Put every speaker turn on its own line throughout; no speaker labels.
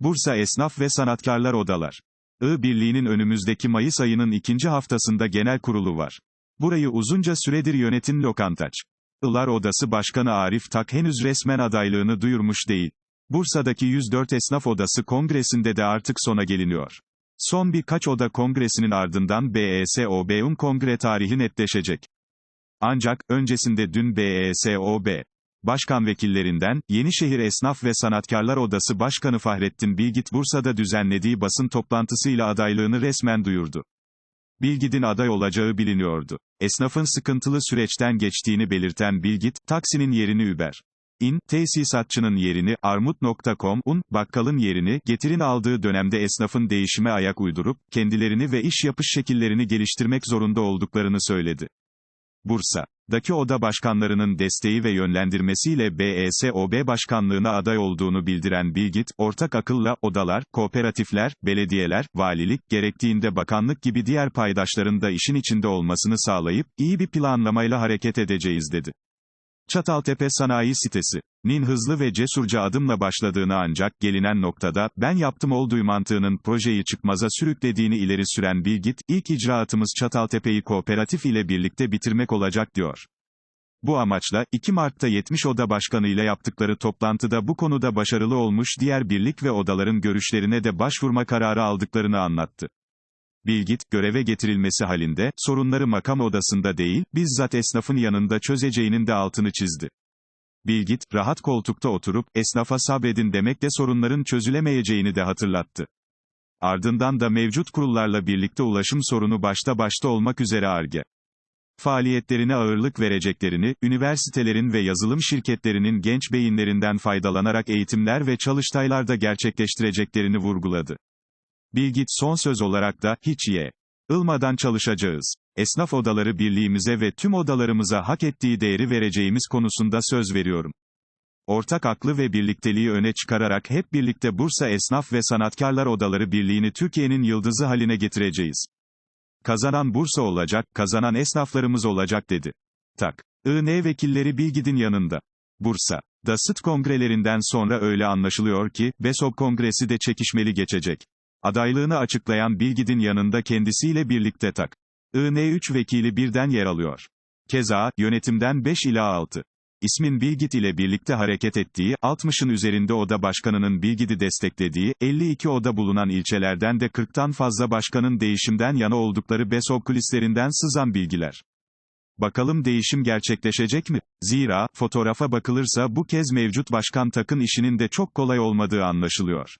Bursa Esnaf ve Sanatkarlar Odalar. I Birliği'nin önümüzdeki Mayıs ayının ikinci haftasında genel kurulu var. Burayı uzunca süredir yönetin Lokantaç. Ilar Odası Başkanı Arif Tak henüz resmen adaylığını duyurmuş değil. Bursa'daki 104 Esnaf Odası Kongresi'nde de artık sona geliniyor. Son birkaç oda kongresinin ardından BESOB'un kongre tarihi netleşecek. Ancak, öncesinde dün BESOB, Başkan vekillerinden, Yenişehir Esnaf ve Sanatkarlar Odası Başkanı Fahrettin Bilgit Bursa'da düzenlediği basın toplantısıyla adaylığını resmen duyurdu. Bilgit'in aday olacağı biliniyordu. Esnafın sıkıntılı süreçten geçtiğini belirten Bilgit, taksinin yerini Uber. İn, tesisatçının yerini, Armut.com, un, bakkalın yerini, getirin aldığı dönemde esnafın değişime ayak uydurup, kendilerini ve iş yapış şekillerini geliştirmek zorunda olduklarını söyledi. Bursa'daki oda başkanlarının desteği ve yönlendirmesiyle BESOB başkanlığına aday olduğunu bildiren Bilgit, ortak akılla, odalar, kooperatifler, belediyeler, valilik, gerektiğinde bakanlık gibi diğer paydaşların da işin içinde olmasını sağlayıp, iyi bir planlamayla hareket edeceğiz dedi. Çataltepe Sanayi Sitesi. Nin hızlı ve cesurca adımla başladığını ancak gelinen noktada, ben yaptım olduğu mantığının projeyi çıkmaza sürüklediğini ileri süren Bilgit, ilk icraatımız Çataltepe'yi kooperatif ile birlikte bitirmek olacak diyor. Bu amaçla, 2 Mart'ta 70 oda başkanı ile yaptıkları toplantıda bu konuda başarılı olmuş diğer birlik ve odaların görüşlerine de başvurma kararı aldıklarını anlattı. Bilgit, göreve getirilmesi halinde, sorunları makam odasında değil, bizzat esnafın yanında çözeceğinin de altını çizdi. Bilgit, rahat koltukta oturup, esnafa sabredin demekle sorunların çözülemeyeceğini de hatırlattı. Ardından da mevcut kurullarla birlikte ulaşım sorunu başta başta olmak üzere ARGE faaliyetlerine ağırlık vereceklerini, üniversitelerin ve yazılım şirketlerinin genç beyinlerinden faydalanarak eğitimler ve çalıştaylarda gerçekleştireceklerini vurguladı. Bilgit son söz olarak da, hiç ye. Ilmadan çalışacağız. Esnaf odaları birliğimize ve tüm odalarımıza hak ettiği değeri vereceğimiz konusunda söz veriyorum. Ortak aklı ve birlikteliği öne çıkararak hep birlikte Bursa Esnaf ve Sanatkarlar Odaları Birliği'ni Türkiye'nin yıldızı haline getireceğiz. Kazanan Bursa olacak, kazanan esnaflarımız olacak dedi. Tak. IN vekilleri Bilgid'in yanında. Bursa. Da kongrelerinden sonra öyle anlaşılıyor ki, BESOB kongresi de çekişmeli geçecek. Adaylığını açıklayan Bilgid'in yanında kendisiyle birlikte tak. IN 3 vekili birden yer alıyor. Keza, yönetimden 5 ila 6. İsmin Bilgit ile birlikte hareket ettiği, 60'ın üzerinde oda başkanının Bilgid'i desteklediği, 52 oda bulunan ilçelerden de 40'tan fazla başkanın değişimden yana oldukları BESOB kulislerinden sızan bilgiler. Bakalım değişim gerçekleşecek mi? Zira, fotoğrafa bakılırsa bu kez mevcut başkan takın işinin de çok kolay olmadığı anlaşılıyor.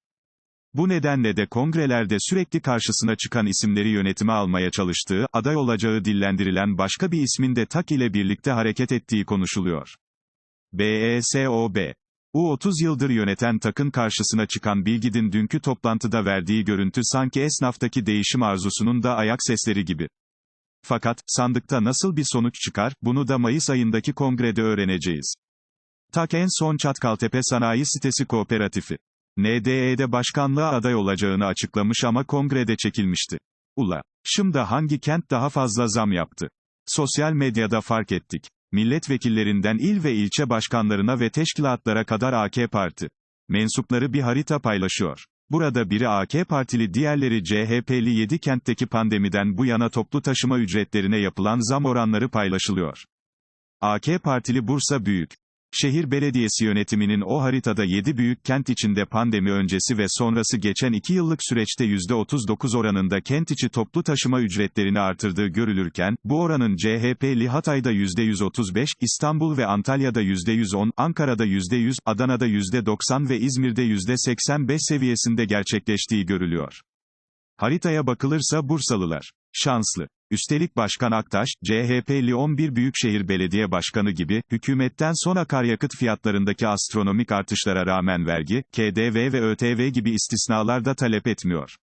Bu nedenle de kongrelerde sürekli karşısına çıkan isimleri yönetime almaya çalıştığı, aday olacağı dillendirilen başka bir ismin de TAK ile birlikte hareket ettiği konuşuluyor. BESOB U30 yıldır yöneten takın karşısına çıkan Bilgid'in dünkü toplantıda verdiği görüntü sanki esnaftaki değişim arzusunun da ayak sesleri gibi. Fakat, sandıkta nasıl bir sonuç çıkar, bunu da Mayıs ayındaki kongrede öğreneceğiz. Tak en son Çatkaltepe Sanayi Sitesi Kooperatifi. NDE'de başkanlığa aday olacağını açıklamış ama kongrede çekilmişti. Ula. Şimdi hangi kent daha fazla zam yaptı? Sosyal medyada fark ettik. Milletvekillerinden il ve ilçe başkanlarına ve teşkilatlara kadar AK Parti mensupları bir harita paylaşıyor. Burada biri AK Partili diğerleri CHP'li 7 kentteki pandemiden bu yana toplu taşıma ücretlerine yapılan zam oranları paylaşılıyor. AK Partili Bursa Büyük Şehir Belediyesi yönetiminin o haritada 7 büyük kent içinde pandemi öncesi ve sonrası geçen 2 yıllık süreçte %39 oranında kent içi toplu taşıma ücretlerini artırdığı görülürken, bu oranın CHP'li Hatay'da %135, İstanbul ve Antalya'da %110, Ankara'da %100, Adana'da %90 ve İzmir'de %85 seviyesinde gerçekleştiği görülüyor. Haritaya bakılırsa Bursalılar şanslı. Üstelik Başkan Aktaş, CHP'li 11 Büyükşehir Belediye Başkanı gibi, hükümetten son akaryakıt fiyatlarındaki astronomik artışlara rağmen vergi, KDV ve ÖTV gibi istisnalar da talep etmiyor.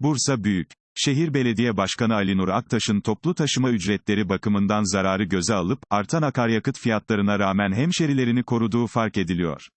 Bursa Büyük. Şehir Belediye Başkanı Ali Nur Aktaş'ın toplu taşıma ücretleri bakımından zararı göze alıp, artan akaryakıt fiyatlarına rağmen hemşerilerini koruduğu fark ediliyor.